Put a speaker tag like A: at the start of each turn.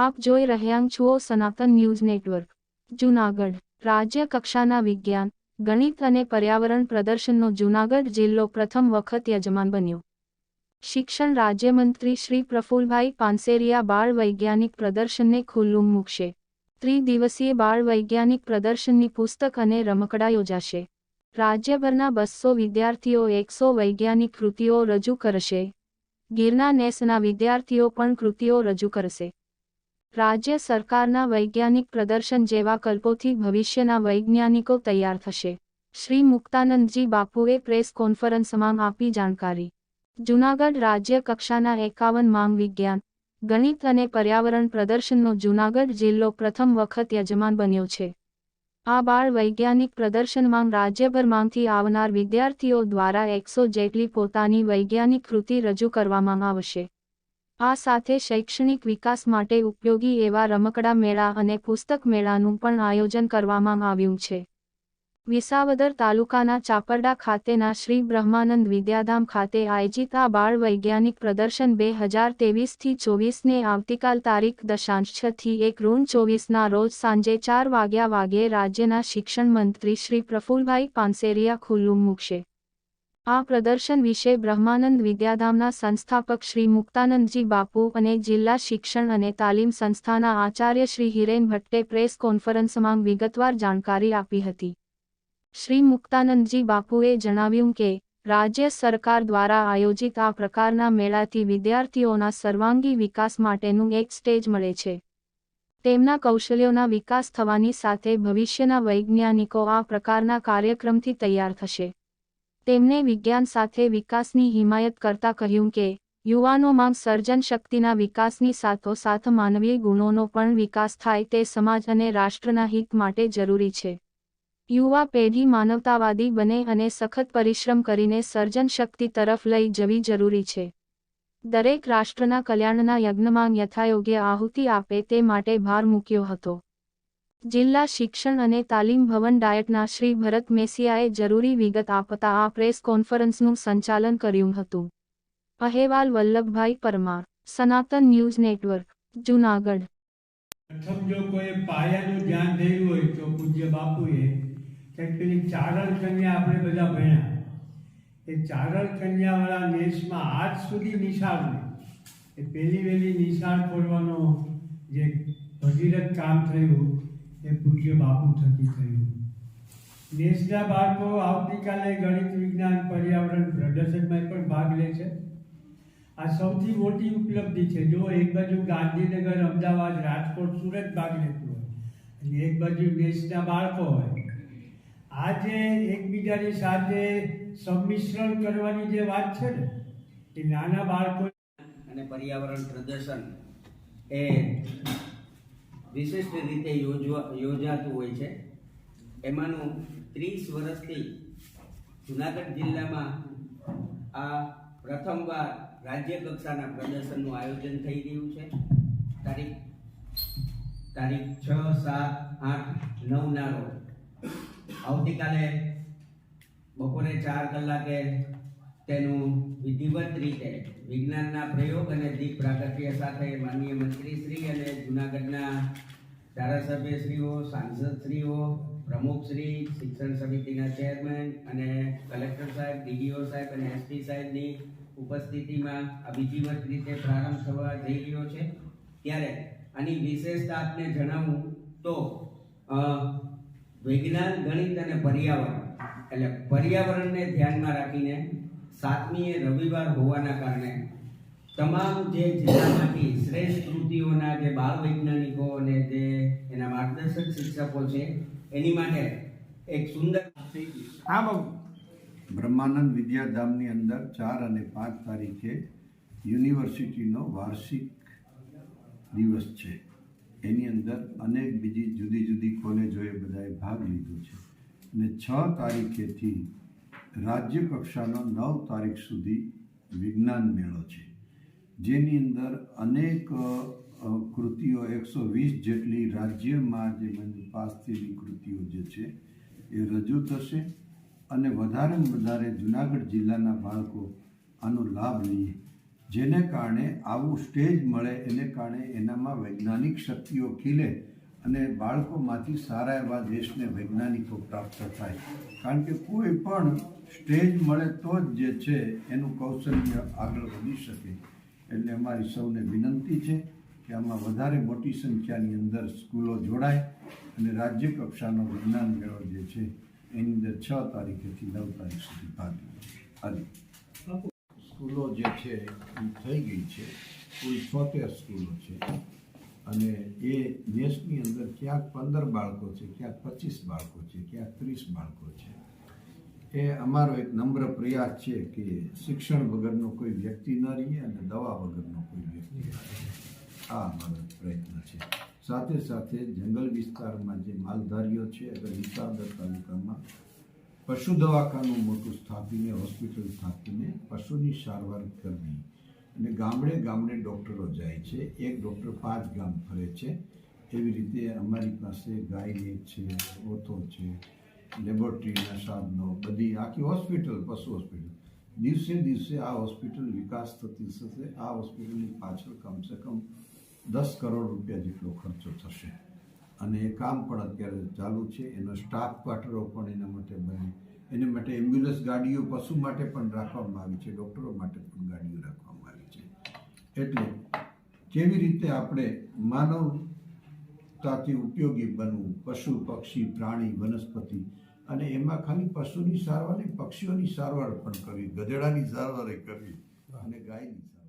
A: આપ જોઈ રહ્યા છો સનાતન ન્યૂઝ નેટવર્ક. જૂનાગઢ, રાજ્ય કક્ષાના વિજ્ઞાન, ગણિત અને પર્યાવરણ પ્રદર્શનનો જૂનાગઢ જિલ્લો પ્રથમ વખત યજમાન બન્યો. શિક્ષણ રાજ્યમંત્રી શ્રી પ્રફુલભાઈ પાનસેરિયા બાળ વૈજ્ઞાનિક પ્રદર્શનને ખુલ્લું મૂકશે. ત્રિદિવસીય બાળ વૈજ્ઞાનિક પ્રદર્શનની પુસ્તક અને રમકડા યોજાશે. રાજ્યભરના બસો વિદ્યાર્થીઓ એકસો વૈજ્ઞાનિક કૃતિઓ રજૂ કરશે. ગિરના નેસના વિદ્યાર્થીઓ પણ કૃતિઓ રજૂ કરશે. રાજ્ય સરકારના વૈજ્ઞાનિક પ્રદર્શન જેવા કલ્પોથી ભવિષ્યના વૈજ્ઞાનિકો તૈયાર થશે. શ્રી મુક્તાનંદજી બાપુએ પ્રેસ કોન્ફરન્સમાં આપી જાણકારી. જૂનાગઢ રાજ્ય કક્ષાના એકાવન માંગ વિજ્ઞાન, ગણિત અને પર્યાવરણ પ્રદર્શનનો જૂનાગઢ જિલ્લો પ્રથમ વખત યજમાન બન્યો છે. આ બાળ વૈજ્ઞાનિક પ્રદર્શનમાં રાજ્યભરમાંથી આવનાર વિદ્યાર્થીઓ દ્વારા એકસો જેટલી પોતાની વૈજ્ઞાનિક કૃતિ રજૂ કરવામાં આવશે. આ સાથે શૈક્ષણિક વિકાસ માટે ઉપયોગી એવા રમકડા મેળા અને પુસ્તક મેળાનું પણ આયોજન કરવામાં આવ્યું છે. વિસાવદર તાલુકાના ચાપરડા ખાતેના શ્રી બ્રહ્માનંદ વિદ્યાધામ ખાતે આયોજિત આ બાળ વૈજ્ઞાનિક પ્રદર્શન બે હજાર તેવીસથી ચોવીસને આવતીકાલ તારીખ દશાંશ છથી એક ઋણ ચોવીસના રોજ સાંજે ચાર વાગ્યા વાગ્યે રાજ્યના શિક્ષણ મંત્રી શ્રી પ્રફુલભાઈ પાનસેરિયા ખુલ્લું મૂકશે. આ પ્રદર્શન વિશે બ્રહ્માનંદ વિદ્યાધામના સંસ્થાપક શ્રી મુક્તાનંદજી બાપુ અને જિલ્લા શિક્ષણ અને તાલીમ સંસ્થાના આચાર્ય શ્રી હિરેન ભટ્ટે પ્રેસ કોન્ફરન્સમાં વિગતવાર જાણકારી આપી હતી. શ્રી મુક્તાનંદજી બાપુએ જણાવ્યું કે, રાજ્ય સરકાર દ્વારા આયોજિત આ પ્રકારના મેળાથી વિદ્યાર્થીઓના સર્વાંગી વિકાસ માટેનું એક સ્ટેજ મળે છે. તેમના કૌશલ્યોના વિકાસ થવાની સાથે ભવિષ્યના વૈજ્ઞાનિકો આ પ્રકારના કાર્યક્રમથી તૈયાર થશે. તેમણે વિજ્ઞાન સાથે વિકાસની હિમાયત કરતા કહ્યું કે, યુવાનોમાં સર્જન શક્તિના વિકાસની સાથોસાથ માનવીય ગુણોનો પણ વિકાસ થાય તે સમાજ અને રાષ્ટ્રના હિત માટે જરૂરી છે. યુવા પેઢી માનવતાવાદી બને અને સખત પરિશ્રમ કરીને સર્જન શક્તિ તરફ લઈ જવી જરૂરી છે. દરેક રાષ્ટ્રના કલ્યાણના યજ્ઞમાં યથાયોગ્ય આહુતિ આપે તે માટે ભાર મૂક્યો હતો. જિલ્લા શિક્ષણ અને તાલીમ ભવન ડાયટના શ્રી ભરત મેસિયાએ જરૂરી વિગત આપતા આ પ્રેસ કોન્ફરન્સનું સંચાલન કર્યું હતું. અહેવાલ વલ્લભભાઈ પરમાર, સનાતન ન્યૂઝ નેટવર્ક, જુનાગઢ.
B: પ્રથમ જો કોઈ પાયાનું ધ્યાન દેવું હોય તો પૂજ્ય બાપુએ પેલી ચારલ કન્યા આપણે બધા ભણ્યા. એ ચારલ કન્યાવાળા દેશમાં આજ સુધી નિશાળ એ પહેલી વહેલી નિશાળ ખોલવાનો જે ભગીરથ કામ થયું એ પૂજ્ય બાપુ થકી થયું. દેશના બાળકો આવતીકાલે ગણિત, વિજ્ઞાન, પર્યાવરણ પ્રદર્શનમાં પણ ભાગ લે છે. આ સૌથી મોટી ઉપલબ્ધિ છે. જો એક બાજુ ગાંધીનગર, અમદાવાદ, રાજકોટ, સુરત ભાગ લેતું હોય અને એક બાજુ દેશના બાળકો હોય, આજે એકબીજાની સાથે સંમિશ્રણ કરવાની જે વાત છે ને, એ નાના બાળકો
C: અને પર્યાવરણ પ્રદર્શન એ વિશિષ્ટ રીતે યોજવા યોજાતું હોય છે. એમાંનું ત્રીસ વર્ષથી જુનાગઢ જિલ્લામાં આ પ્રથમવાર રાજ્ય કક્ષાના પ્રદર્શનનું આયોજન થઈ રહ્યું છે. તારીખ તારીખ છ, સાત, આઠ, નવના રોજ. આવતીકાલે બપોરે ચાર કલાકે તેનું વિધિવત રીતે વિજ્ઞાનના પ્રયોગ અને દીપ પ્રાગટ્ય સાથે માનનીય મંત્રીશ્રી અને જુનાગઢના ધારાસભ્યશ્રીઓ, સાંસદશ્રીઓ, પ્રમુખશ્રી, શિક્ષણ સમિતિના ચેરમેન અને કલેક્ટર સાહેબ, ડીડીઓ સાહેબ અને એસપી સાહેબની ઉપસ્થિતિમાં વિધિવત રીતે પ્રારંભ થવા જઈ રહ્યો છે. ત્યારે આની વિશેષતા આપને જણાવું તો વિજ્ઞાન, ગણિત અને પર્યાવરણ. એટલે પર્યાવરણને ધ્યાનમાં રાખીને સાતમીએ રવિવાર હોવાના કારણે તમામ જે જિલ્લામાંથી શ્રેષ્ઠ કૃતિઓના જે બાળ વૈજ્ઞાનિકો અને જે એના માર્ગદર્શક શિક્ષકો છે એની માટે એક સુંદર
B: હા બાબુ.
D: બ્રહ્માનંદ વિદ્યાધામની અંદર ચાર અને પાંચ તારીખે યુનિવર્સિટીનો વાર્ષિક દિવસ છે. એની અંદર અનેક બીજી જુદી જુદી કોલેજોએ બધાએ ભાગ લીધો છે. અને છ તારીખેથી રાજ્ય કક્ષાનો નવ તારીખ સુધી વિજ્ઞાન મેળો છે, જેની અંદર અનેક કૃતિઓ, એકસો વીસ જેટલી રાજ્યમાં જે મને પાસ થયેલી કૃતિઓ જે છે, એ રજૂ થશે અને વધારે વધારે જુનાગઢ જિલ્લાના બાળકો આનો લાભ લઈએ, જેને કારણે આવું સ્ટેજ મળે, એને કારણે એનામાં વૈજ્ઞાનિક શક્તિઓ ખીલે અને બાળકોમાંથી સારા એવા દેશને વૈજ્ઞાનિકો પ્રાપ્ત થાય. કારણ કે કોઈ પણ સ્ટેજ મળે તો જ જે છે એનું કૌશલ્ય આગળ વધી શકે. એટલે અમારી સૌને વિનંતી છે કે આમાં વધારે મોટી સંખ્યાની અંદર સ્કૂલો જોડાય અને રાજ્ય કક્ષાનો વિજ્ઞાન મેળો જે છે એની અંદર છ તારીખેથી નવ તારીખ સુધી ભાગ લે. સ્કૂલો જે છે એ થઈ ગઈ છે. કુલ છોતેર સ્કૂલો છે. અને એ દેશની અંદર ક્યાંક પંદર બાળકો છે, ક્યાંક પચીસ બાળકો છે, ક્યાંક ત્રીસ બાળકો છે. એ અમારો એક નમ્ર પ્રયાસ છે કે શિક્ષણ વગરનો કોઈ વ્યક્તિ ન રહીએ અને દવા વગરનો કોઈ વ્યક્તિ આ અમારો પ્રયત્ન છે. સાથે સાથે જંગલ વિસ્તારમાં જે માલધારીઓ છે, અગર વિસાવદર તાલુકામાં પશુ દવાખાનું મોટું સ્થાપીને, હોસ્પિટલ સ્થાપીને પશુની સારવાર કરવી અને ગામડે ગામડે ડૉક્ટરો જાય છે. એક ડૉક્ટર પાંચ ગામ ફરે છે. એવી રીતે અમારી પાસે ગાય છે ઓથો છે લેબોરેટરીના સાધનો, બધી આખી હોસ્પિટલ, પશુ હોસ્પિટલ. દિવસે દિવસે આ હોસ્પિટલ વિકાસ થતી થશે આ હોસ્પિટલની પાછળ કમસે કમ દસ કરોડ રૂપિયા જેટલો ખર્ચો થશે. અને એ કામ પણ અત્યારે ચાલુ છે. એનો સ્ટાફ ક્વાર્ટરો પણ એના માટે બને. એને માટે એમ્બ્યુલન્સ ગાડીઓ પશુ માટે પણ રાખવામાં આવી છે. ડૉક્ટરો માટે પણ ગાડીઓ રાખવામાં આવી છે. એટલે કેવી રીતે આપણે માનવતાથી ઉપયોગી બનવું, પશુ, પક્ષી, પ્રાણી, વનસ્પતિ અને એમાં ખાલી પશુની સારવાર નહીં, પક્ષીઓની સારવાર પણ કરવી, ગધેડાની સારવાર કરવી અને ગાયની સારવાર.